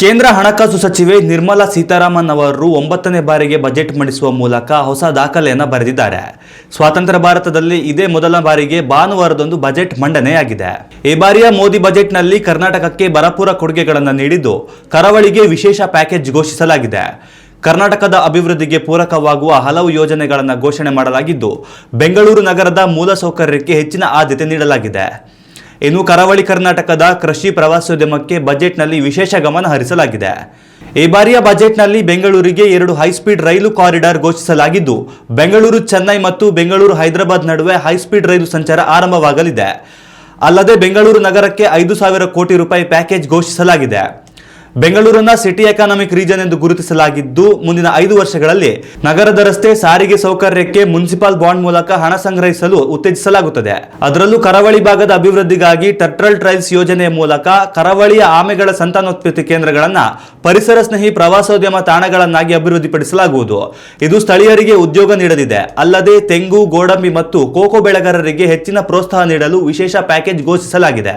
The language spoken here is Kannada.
ಕೇಂದ್ರ ಹಣಕಾಸು ಸಚಿವೆ ನಿರ್ಮಲಾ ಸೀತಾರಾಮನ್ ಅವರು ಒಂಬತ್ತನೇ ಬಾರಿಗೆ ಬಜೆಟ್ ಮಂಡಿಸುವ ಮೂಲಕ ಹೊಸ ದಾಖಲೆಯನ್ನು ಬರೆದಿದ್ದಾರೆ. ಸ್ವಾತಂತ್ರ್ಯ ಭಾರತದಲ್ಲಿ ಇದೇ ಮೊದಲ ಬಾರಿಗೆ ಭಾನುವಾರದೊಂದು ಬಜೆಟ್ ಮಂಡನೆಯಾಗಿದೆ. ಈ ಬಾರಿಯ ಮೋದಿ ಬಜೆಟ್ನಲ್ಲಿ ಕರ್ನಾಟಕಕ್ಕೆ ಬರಪೂರ ಕೊಡುಗೆಗಳನ್ನು ನೀಡಿದ್ದು, ಕರಾವಳಿಗೆ ವಿಶೇಷ ಪ್ಯಾಕೇಜ್ ಘೋಷಿಸಲಾಗಿದೆ. ಕರ್ನಾಟಕದ ಅಭಿವೃದ್ಧಿಗೆ ಪೂರಕವಾಗುವ ಹಲವು ಯೋಜನೆಗಳನ್ನು ಘೋಷಣೆ ಮಾಡಲಾಗಿದ್ದು, ಬೆಂಗಳೂರು ನಗರದ ಮೂಲಸೌಕರ್ಯಕ್ಕೆ ಹೆಚ್ಚಿನ ಆದ್ಯತೆ ನೀಡಲಾಗಿದೆ. ಇನ್ನು ಕರಾವಳಿ ಕರ್ನಾಟಕದ ಕೃಷಿ ಪ್ರವಾಸೋದ್ಯಮಕ್ಕೆ ಬಜೆಟ್ನಲ್ಲಿ ವಿಶೇಷ ಗಮನ ಹರಿಸಲಾಗಿದೆ. ಈ ಬಾರಿಯ ಬಜೆಟ್ನಲ್ಲಿ ಬೆಂಗಳೂರಿಗೆ ಎರಡು ಹೈಸ್ಪೀಡ್ ರೈಲು ಕಾರಿಡಾರ್ ಘೋಷಿಸಲಾಗಿದ್ದು, ಬೆಂಗಳೂರು, ಚೆನ್ನೈ ಮತ್ತು ಬೆಂಗಳೂರು, ಹೈದರಾಬಾದ್ ನಡುವೆ ಹೈಸ್ಪೀಡ್ ರೈಲು ಸಂಚಾರ ಆರಂಭವಾಗಲಿದೆ. ಅಲ್ಲದೆ ಬೆಂಗಳೂರು ನಗರಕ್ಕೆ ಐದು ಸಾವಿರ ಕೋಟಿ ರೂಪಾಯಿ ಪ್ಯಾಕೇಜ್ ಘೋಷಿಸಲಾಗಿದೆ. ಬೆಂಗಳೂರನ್ನ ಸಿಟಿ ಎಕಾನಮಿಕ್ ರೀಜನ್ ಎಂದು ಗುರುತಿಸಲಾಗಿದ್ದು, ಮುಂದಿನ ಐದು ವರ್ಷಗಳಲ್ಲಿ ನಗರದ ರಸ್ತೆ ಸಾರಿಗೆ ಸೌಕರ್ಯಕ್ಕೆ ಮುನ್ಸಿಪಾಲ್ ಬಾಂಡ್ ಮೂಲಕ ಹಣ ಸಂಗ್ರಹಿಸಲು ಉತ್ತೇಜಿಸಲಾಗುತ್ತದೆ. ಅದರಲ್ಲೂ ಕರಾವಳಿ ಭಾಗದ ಅಭಿವೃದ್ಧಿಗಾಗಿ ಟರ್ಟಲ್ ಟ್ರೈಲ್ಸ್ ಯೋಜನೆಯ ಮೂಲಕ ಕರಾವಳಿಯ ಆಮೆಗಳ ಸಂತಾನೋತ್ಪತ್ತಿ ಕೇಂದ್ರಗಳನ್ನು ಪರಿಸರ ಸ್ನೇಹಿ ಪ್ರವಾಸೋದ್ಯಮ ತಾಣಗಳನ್ನಾಗಿ ಅಭಿವೃದ್ಧಿಪಡಿಸಲಾಗುವುದು. ಇದು ಸ್ಥಳೀಯರಿಗೆ ಉದ್ಯೋಗ ನೀಡಲಿದೆ. ಅಲ್ಲದೆ ತೆಂಗು, ಗೋಡಂಬಿ ಮತ್ತು ಕೋಕೋ ಬೆಳೆಗಾರರಿಗೆ ಹೆಚ್ಚಿನ ಪ್ರೋತ್ಸಾಹ ನೀಡಲು ವಿಶೇಷ ಪ್ಯಾಕೇಜ್ ಘೋಷಿಸಲಾಗಿದೆ.